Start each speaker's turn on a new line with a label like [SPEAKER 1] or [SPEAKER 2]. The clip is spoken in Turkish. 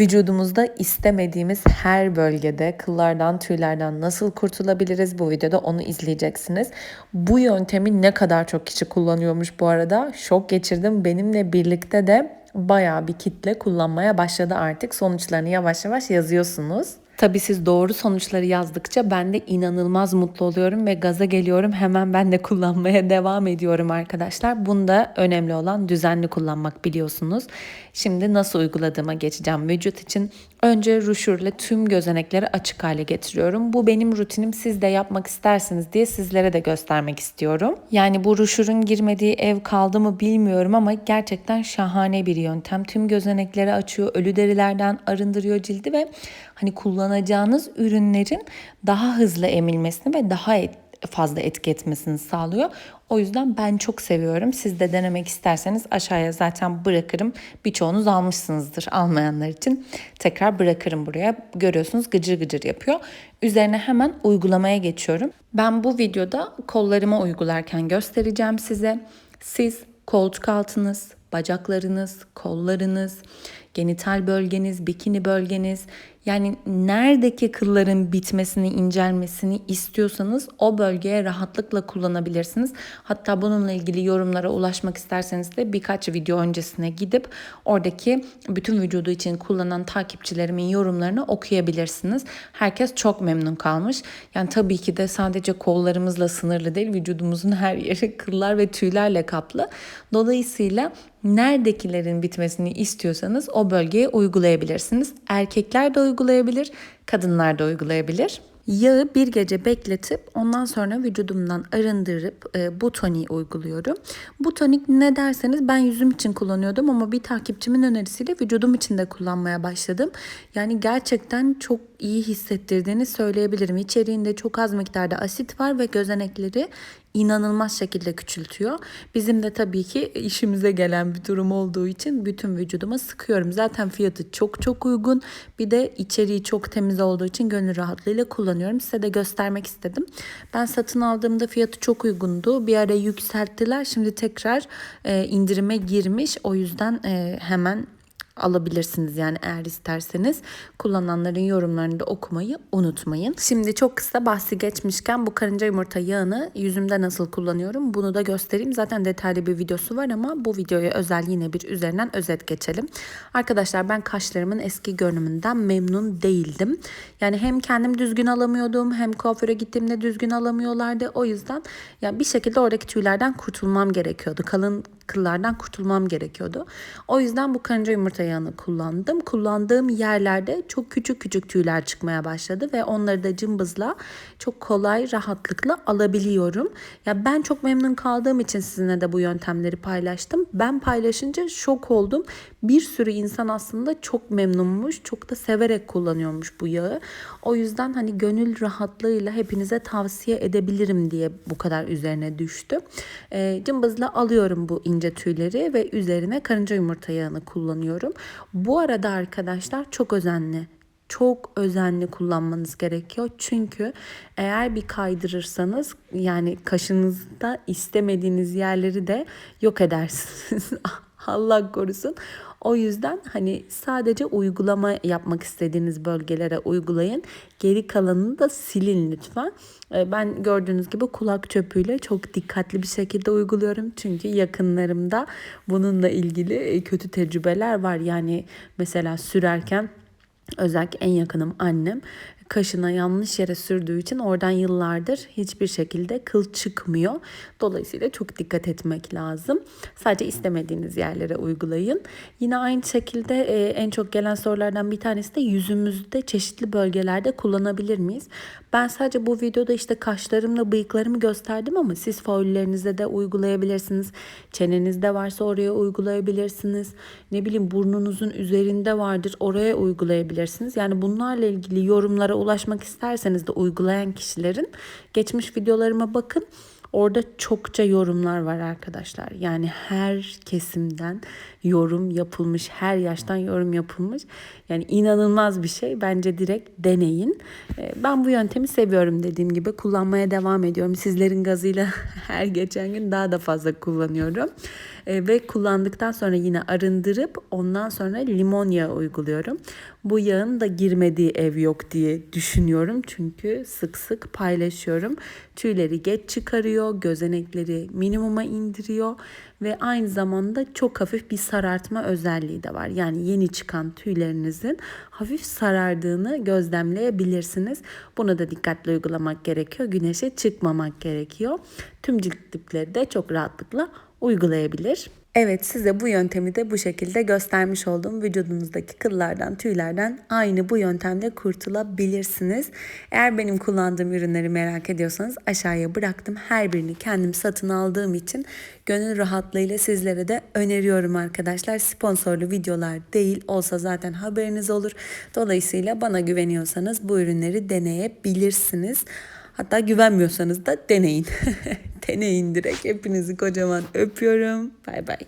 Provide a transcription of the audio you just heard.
[SPEAKER 1] Vücudumuzda istemediğimiz her bölgede kıllardan, tüylerden nasıl kurtulabiliriz? Bu videoda onu izleyeceksiniz. Bu yöntemi ne kadar çok kişi kullanıyormuş bu arada. Şok geçirdim. Benimle birlikte de bayağı bir kitle kullanmaya başladı artık. Sonuçlarını yavaş yavaş yazıyorsunuz. Tabii siz doğru sonuçları yazdıkça ben de inanılmaz mutlu oluyorum ve gaza geliyorum. Hemen ben de kullanmaya devam ediyorum arkadaşlar. Bunda önemli olan düzenli kullanmak biliyorsunuz. Şimdi nasıl uyguladığıma geçeceğim vücut için. Önce ruşürle tüm gözenekleri açık hale getiriyorum. Bu benim rutinim. Siz de yapmak istersiniz diye sizlere de göstermek istiyorum. Yani bu ruşürün girmediği ev kaldı mı bilmiyorum ama gerçekten şahane bir yöntem. Tüm gözenekleri açıyor, ölü derilerden arındırıyor cildi ve hani kullanacağınız ürünlerin daha hızlı emilmesini ve daha fazla etki etmesini sağlıyor. O yüzden ben çok seviyorum. Siz de denemek isterseniz aşağıya zaten bırakırım. Birçoğunuz almışsınızdır almayanlar için. Tekrar bırakırım buraya. Görüyorsunuz gıcır gıcır yapıyor. Üzerine hemen uygulamaya geçiyorum. Ben bu videoda kollarıma uygularken göstereceğim size. Siz koltuk altınız, bacaklarınız, kollarınız, genital bölgeniz, bikini bölgeniz yani neredeki kılların bitmesini, incelmesini istiyorsanız o bölgeye rahatlıkla kullanabilirsiniz. Hatta bununla ilgili yorumlara ulaşmak isterseniz de birkaç video öncesine gidip oradaki bütün vücudu için kullanan takipçilerimin yorumlarını okuyabilirsiniz. Herkes çok memnun kalmış. Yani tabii ki de sadece kollarımızla sınırlı değil, vücudumuzun her yeri kıllar ve tüylerle kaplı. Dolayısıyla neredekilerin bitmesini istiyorsanız o bölgeye uygulayabilirsiniz. Erkekler de uygulayabilir, kadınlar da uygulayabilir. Yağı bir gece bekletip ondan sonra vücudumdan arındırıp e, bu toniği uyguluyorum. Bu tonik ne derseniz ben yüzüm için kullanıyordum ama bir takipçimin önerisiyle vücudum için de kullanmaya başladım. Yani gerçekten çok iyi hissettirdiğini söyleyebilirim. İçeriğinde çok az miktarda asit var ve gözenekleri inanılmaz şekilde küçültüyor. Bizim de tabii ki işimize gelen bir durum olduğu için bütün vücuduma sıkıyorum. Zaten fiyatı çok çok uygun. Bir de içeriği çok temiz olduğu için gönül rahatlığıyla kullanıyorum. Size de göstermek istedim. Ben satın aldığımda fiyatı çok uygundu. Bir ara yükselttiler. Şimdi tekrar e, indirime girmiş. O yüzden e, hemen alabilirsiniz yani eğer isterseniz. Kullananların yorumlarını da okumayı unutmayın. Şimdi çok kısa bahsi geçmişken bu karınca yumurta yağını yüzümde nasıl kullanıyorum bunu da göstereyim. Zaten detaylı bir videosu var ama bu videoya özel yine bir üzerinden özet geçelim. Arkadaşlar ben kaşlarımın eski görünümünden memnun değildim. Yani hem kendim düzgün alamıyordum hem kuaföre gittiğimde düzgün alamıyorlardı. O yüzden ya bir şekilde oradaki tüylerden kurtulmam gerekiyordu. Kalın kıllardan kurtulmam gerekiyordu. O yüzden bu karınca yumurta yağını kullandım. Kullandığım yerlerde çok küçük küçük tüyler çıkmaya başladı ve onları da cımbızla çok kolay rahatlıkla alabiliyorum. Ya ben çok memnun kaldığım için sizinle de bu yöntemleri paylaştım. Ben paylaşınca şok oldum. Bir sürü insan aslında çok memnunmuş, çok da severek kullanıyormuş bu yağı. O yüzden hani gönül rahatlığıyla hepinize tavsiye edebilirim diye bu kadar üzerine düştü. E, cımbızla alıyorum bu ince tüyleri ve üzerine karınca yumurta yağını kullanıyorum. Bu arada arkadaşlar çok özenli çok özenli kullanmanız gerekiyor. Çünkü eğer bir kaydırırsanız yani kaşınızda istemediğiniz yerleri de yok edersiniz. Allah korusun. O yüzden hani sadece uygulama yapmak istediğiniz bölgelere uygulayın. Geri kalanını da silin lütfen. Ee, ben gördüğünüz gibi kulak çöpüyle çok dikkatli bir şekilde uyguluyorum. Çünkü yakınlarımda bununla ilgili e, kötü tecrübeler var. Yani mesela sürerken özellikle en yakınım annem kaşına yanlış yere sürdüğü için oradan yıllardır hiçbir şekilde kıl çıkmıyor. Dolayısıyla çok dikkat etmek lazım. Sadece istemediğiniz yerlere uygulayın. Yine aynı şekilde e, en çok gelen sorulardan bir tanesi de yüzümüzde çeşitli bölgelerde kullanabilir miyiz? Ben sadece bu videoda işte kaşlarımla bıyıklarımı gösterdim ama siz faullerinize de uygulayabilirsiniz. Çenenizde varsa oraya uygulayabilirsiniz. Ne bileyim burnunuzun üzerinde vardır oraya uygulayabilirsiniz. Yani bunlarla ilgili yorumlara ulaşmak isterseniz de uygulayan kişilerin geçmiş videolarıma bakın. Orada çokça yorumlar var arkadaşlar. Yani her kesimden yorum yapılmış. Her yaştan yorum yapılmış. Yani inanılmaz bir şey. Bence direkt deneyin. Ee, Ben bu yöntemi seviyorum dediğim gibi. Kullanmaya devam ediyorum. Sizlerin gazıyla her geçen gün daha da fazla kullanıyorum. Ee, Ve kullandıktan sonra yine arındırıp ondan sonra limon yağı uyguluyorum. Bu yağın da girmediği ev yok diye düşünüyorum. Çünkü sık sık paylaşıyorum. Tüyleri geç çıkarıyor, gözenekleri minimuma indiriyor ve aynı zamanda çok hafif bir sarartma özelliği de var. Yani yeni çıkan tüylerinizin hafif sarardığını gözlemleyebilirsiniz. Bunu da dikkatli uygulamak gerekiyor. Güneşe çıkmamak gerekiyor. Tüm cilt tipleri de çok rahatlıkla uygulayabilir. Evet size bu yöntemi de bu şekilde göstermiş oldum. Vücudunuzdaki kıllardan, tüylerden aynı bu yöntemle kurtulabilirsiniz. Eğer benim kullandığım ürünleri merak ediyorsanız aşağıya bıraktım. Her birini kendim satın aldığım için gönül rahatlığıyla sizlere de öneriyorum arkadaşlar. Sponsorlu videolar değil olsa zaten haberiniz olur. Dolayısıyla bana güveniyorsanız bu ürünleri deneyebilirsiniz. Hatta güvenmiyorsanız da deneyin. deneyin direkt. Hepinizi kocaman öpüyorum. Bay bay.